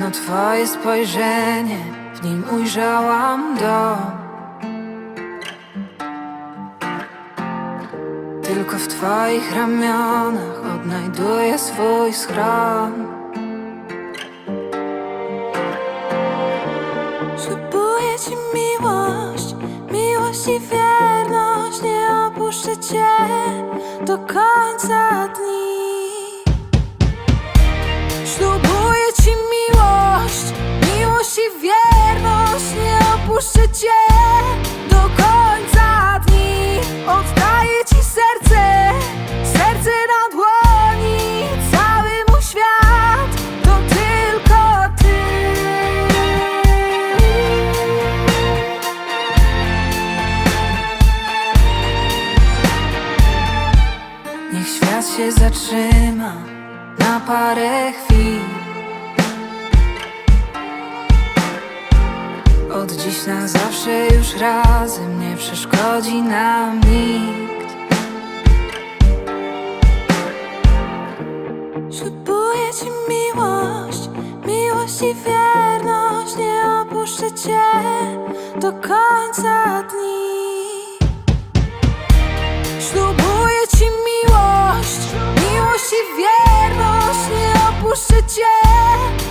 Jedno twoje spojrzenie, w nim ujrzałam dom. Tylko w twoich ramionach odnajduję swój schron. Ślubuję ci miłość, miłość i wierność, nie opuszczę cię do końca dni. Opuszczę cię do końca dni. Oddaję ci serce, serce na dłoni. Cały mój świat to tylko ty. Niech świat się zatrzyma na parę chwil. Od dziś na zawsze już razem nie przeszkodzi nam nikt. Ślubuję ci miłość, miłość i wierność, nie opuszczę cię do końca dni. Ślubuję ci miłość, miłość i wierność Nie opuszczę cię